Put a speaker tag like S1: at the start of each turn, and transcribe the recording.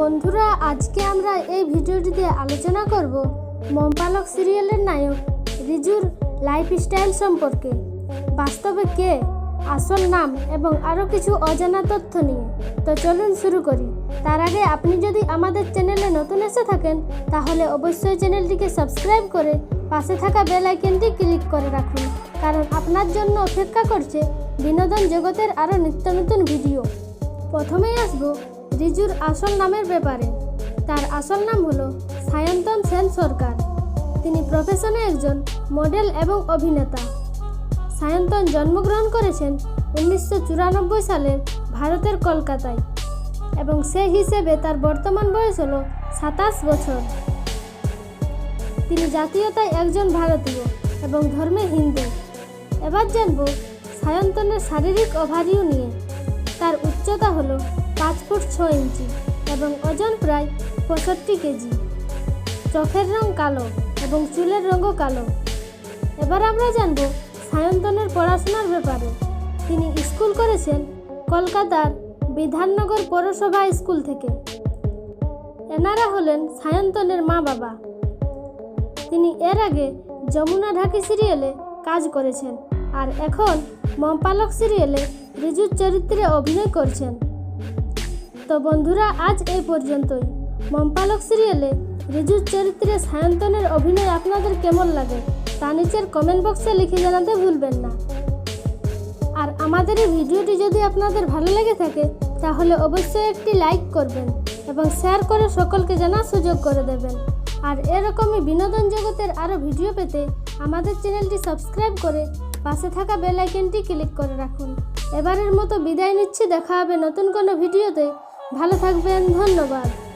S1: বন্ধুরা, আজকে আমরা এই ভিডিওটিতে আলোচনা করব মমপালক সিরিয়ালের নায়ক রিজুর লাইফস্টাইল সম্পর্কে। বাস্তবে কে, আসল নাম এবং আরও কিছু অজানা তথ্য নিয়ে। তো চলুন শুরু করি। তার আগে আপনি যদি আমাদের চ্যানেলে নতুন এসে থাকেন, তাহলে অবশ্যই চ্যানেলটিকে সাবস্ক্রাইব করে পাশে থাকা বেল আইকনটি ক্লিক করে রাখুন। কারণ আপনার জন্য অপেক্ষা করছে বিনোদন জগতের আরও নিত্য নতুন ভিডিও। প্রথমেই আসব রিজুর আসল নামের ব্যাপারে। তার আসল নাম হলো সায়ন্তন সেন সরকার। তিনি প্রফেশনে একজন মডেল এবং অভিনেতা। সায়ন্তন জন্মগ্রহণ করেছেন উনিশশো চুরানব্বই সালের ভারতের কলকাতায় এবং সে হিসেবে তার বর্তমান বয়স হল সাতাশ বছর। তিনি জাতীয়তায় একজন ভারতীয় এবং ধর্মে হিন্দু। এবার জানব সায়ন্তনের শারীরিক ওভারিও নিয়ে। তার উচ্চতা হলো ফুট ছ ইঞ্চি এবং ওজন প্রায় পঁয়ষট্টি কেজি। চোখের রং কালো এবং চুলের রঙও কালো। এবার আমরা জানব সায়ন্তনের পড়াশোনার ব্যাপারে। তিনি স্কুল করেছেন কলকাতার বিধাননগর পৌরসভা স্কুল থেকে। এনারা হলেন সায়ন্তনের মা বাবা। তিনি এর আগে যমুনা ঢাকি সিরিয়ালে কাজ করেছেন আর এখন মমপালক সিরিয়ালে রিজুর চরিত্রে অভিনয় করছেন। তো বন্ধুরা, আজ এই পর্যন্তই। মমপালক সিরিয়ালে রিজুর চরিত্রে সায়ন্তনের অভিনয় আপনাদের কেমন লাগে, তা নিচের কমেন্ট বক্সে লিখে জানাতে ভুলবেন না। আর আমাদের এই ভিডিওটি যদি আপনাদের ভালো লেগে থাকে, তাহলে অবশ্যই একটি লাইক করবেন এবং শেয়ার করে সকলকে জানার সুযোগ করে দেবেন। আর এরকমই বিনোদন জগতের আরও ভিডিও পেতে আমাদের চ্যানেলটি সাবস্ক্রাইব করে পাশে থাকা বেল আইকনটি ক্লিক করে রাখুন। এবারের মতো বিদায় নিচ্ছি, দেখা হবে নতুন কোনো ভিডিওতে। ভালো থাকবেন ধন্যবাদ।